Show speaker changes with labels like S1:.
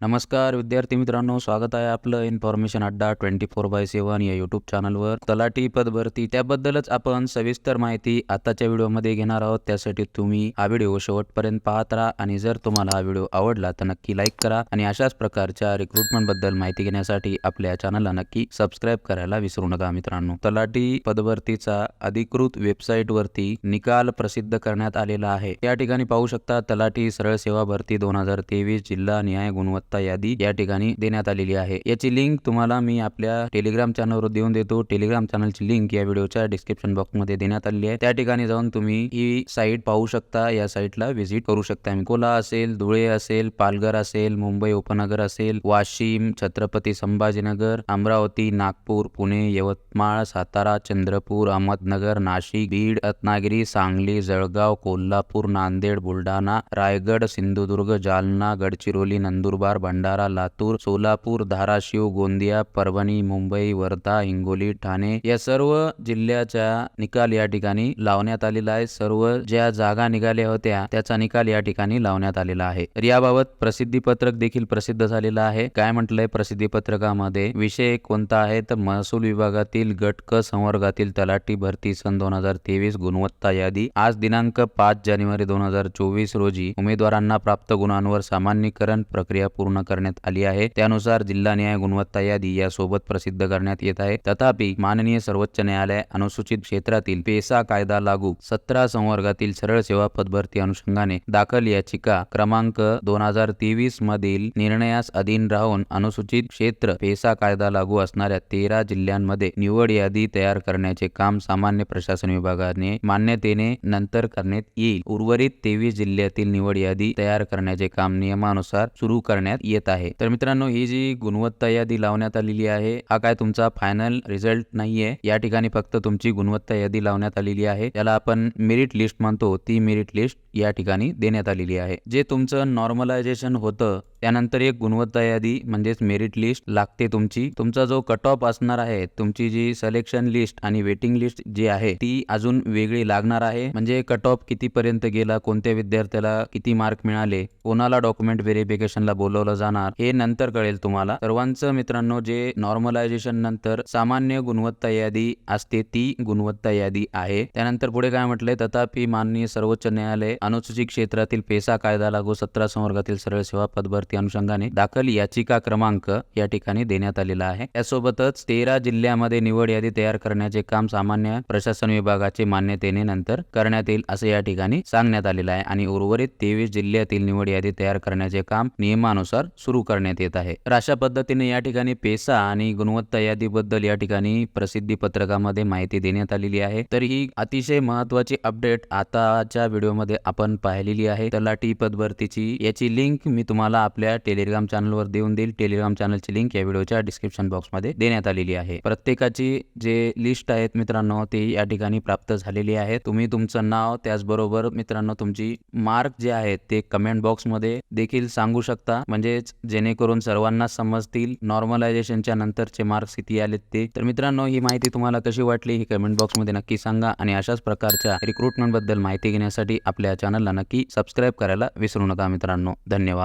S1: नमस्कार विद्यार्थी मित्रांनो स्वागत आहे आपलं इन्फॉर्मेशन अड्डा ट्वेंटी फोर बाय सेवन या युट्यूब चॅनलवर तलाठी पद भरती त्याबद्दलच आपण सविस्तर माहिती आताच्या व्हिडिओमध्ये घेणार आहोत. त्यासाठी तुम्ही हा व्हिडिओ शेवटपर्यंत पाहत राहा आणि जर तुम्हाला हा व्हिडिओ आवडला तर नक्की लाईक करा आणि अशाच प्रकारच्या रिक्रुटमेंटबद्दल माहिती घेण्यासाठी आपल्या चॅनलला नक्की सबस्क्राईब करायला विसरू नका मित्रांनो. तलाठी पदभरतीचा अधिकृत वेबसाईट वरती निकाल प्रसिद्ध करण्यात आलेला आहे. या ठिकाणी पाहू शकता तलाठी सरळ सेवा भरती दोन हजार तेवीस जिल्हा न्याय गुणवत्ता यादी या ठिकाणी देण्यात आलेली आहे. याची लिंक तुम्हाला मी आपल्या टेलिग्राम चॅनलवर देऊन देतो. टेलिग्राम चॅनलची लिंक या व्हिडिओच्या डिस्क्रिप्शन बॉक्समध्ये देण्यात आलेली आहे. त्या ठिकाणी जाऊन तुम्ही ही साईट पाहू शकता. या साईटला व्हिजिट करू शकता. अकोला असेल धुळे असेल पालघर असेल मुंबई उपनगर असेल वाशिम छत्रपती संभाजीनगर अमरावती नागपूर पुणे यवतमाळ सातारा चंद्रपूर अहमदनगर नाशिक बीड रत्नागिरी सांगली जळगाव कोल्हापूर नांदेड बुलढाणा रायगड सिंधुदुर्ग जालना गडचिरोली नंदुरबार भंडारा लातूर सोलापूर धाराशिव गोंदिया परभणी मुंबई वर्धा हिंगोली ठाणे या सर्व जिल्ह्याचा निकाल या ठिकाणी लावण्यात आलेला आहे. सर्व ज्या जागा निघाल्या होत्या त्याचा निकाल या ठिकाणी लावण्यात आलेला आहे. तर याबाबत प्रसिद्धी पत्रक देखील प्रसिद्ध झालेलं आहे. काय म्हटलंय प्रसिद्धी पत्रकामध्ये? विषय कोणता आहे? तर महसूल विभागातील गटक संवर्गातील तलाठी भरती सन दोन हजार तेवीस गुणवत्ता यादी. आज दिनांक पाच जानेवारी दोन हजार चोवीस रोजी उमेदवारांना प्राप्त गुणांवर सामान्यीकरण प्रक्रिया पूर्ण करण्यात आली आहे. त्यानुसार जिल्हा न्याय गुणवत्ता यादी यासोबत प्रसिद्ध करण्यात येत आहे. तथापि माननीय सर्वोच्च न्यायालय अनुसूचित क्षेत्रातील पेसा कायदा लागू सतरा संवर्गातील सरळ सेवा पदभरती अनुषंगाने दाखल याचिका क्रमांक दोन हजार तेवीस मधील निर्णयास अधीन राहून अनुसूचित क्षेत्र पेसा कायदा लागू असणाऱ्या तेरा जिल्ह्यांमध्ये निवड यादी तयार करण्याचे काम सामान्य प्रशासन विभागाने मान्यतेने नंतर करण्यात येईल. उर्वरित तेवीस जिल्ह्यातील निवड यादी तयार करण्याचे काम नियमानुसार सुरू करण्यात येत आहे. तर मित्रांनो ही जी गुणवत्ता यादी लावण्यात आलेली आहे हा काय तुमचा फायनल रिझल्ट नाहीये. या ठिकाणी फक्त तुमची गुणवत्ता यादी लावण्यात आलेली आहे. त्याला आपण मेरिट लिस्ट म्हणतो. ती मेरिट लिस्ट या ठिकाणी देण्यात आलेली आहे. जे तुमचं नॉर्मलायझेशन होतं त्यानंतर एक गुणवत्ता यादी म्हणजेच मेरिट लिस्ट लागते तुमची. तुमचा जो कट ऑफ असणार आहे तुमची जी सिलेक्शन लिस्ट आणि वेटिंग लिस्ट जी आहे ती अजून वेगळी लागणार आहे. म्हणजे कट ऑफ किती पर्यंत गेला कोणत्या विद्यार्थ्याला किती मार्क मिळाले कोणाला डॉक्युमेंट व्हेरिफिकेशनला बोलवलं जाणार हे नंतर कळेल तुम्हाला. सर्वांचं मित्रांनो जे नॉर्मलायझेशन नंतर सामान्य गुणवत्ता यादी असते ती गुणवत्ता यादी आहे. त्यानंतर पुढे काय म्हटलंय? तथापि माननीय सर्वोच्च न्यायालय अनुसूचित क्षेत्रातील पेसा कायदा लागू सतरा संवर्गातील सरळ सेवा पदभरती अनुषंगाने दाखल याचिका क्रमांक या ठिकाणी देण्यात आलेला आहे. त्यासोबतच तेरा जिल्ह्यामध्ये निवड यादी तयार करण्याचे काम सामान्य प्रशासन विभागाचे मान्यतेने नंतर करण्यात येईल असे या ठिकाणी सांगण्यात आलेलं आहे. आणि उर्वरित तेवीस जिल्ह्यातील निवड यादी तयार करण्याचे काम नियमानुसार सुरू करण्यात येत आहे. तर अशा पद्धतीने या ठिकाणी पेसा आणि गुणवत्ता यादीबद्दल या ठिकाणी प्रसिद्धी पत्रकामध्ये माहिती देण्यात आलेली आहे. तर ही अतिशय महत्वाची अपडेट आताच्या व्हिडिओमध्ये आपण पाहिलेली आहे. तलाठी पदभरतीची याची लिंक मी तुम्हाला आपल्या टेलिग्राम चॅनलवर देऊन देईल. टेलिग्राम चॅनलची लिंक या व्हिडिओच्या डिस्क्रिप्शन बॉक्समध्ये देण्यात आलेली आहे. प्रत्येकाची जे लिस्ट आहेत मित्रांनो ते या ठिकाणी प्राप्त झालेली आहे तुम्ही तुमचं नाव त्याचबरोबर मित्रांनो तुमची मार्क जे आहेत ते कमेंट बॉक्समध्ये देखील सांगू शकता. म्हणजे म्हणजेच जेणेकरून सर्वांना समजतील नॉर्मलायझेशनच्या नंतरचे मार्क्स किती आलेत ते. तर मित्रांनो ही माहिती तुम्हाला कशी वाटली ही कमेंट बॉक्समध्ये नक्की सांगा आणि अशाच प्रकारच्या रिक्रुटमेंटबद्दल माहिती घेण्यासाठी आपल्या चॅनलला नक्की सबस्क्राईब करायला विसरू नका मित्रांनो. धन्यवाद.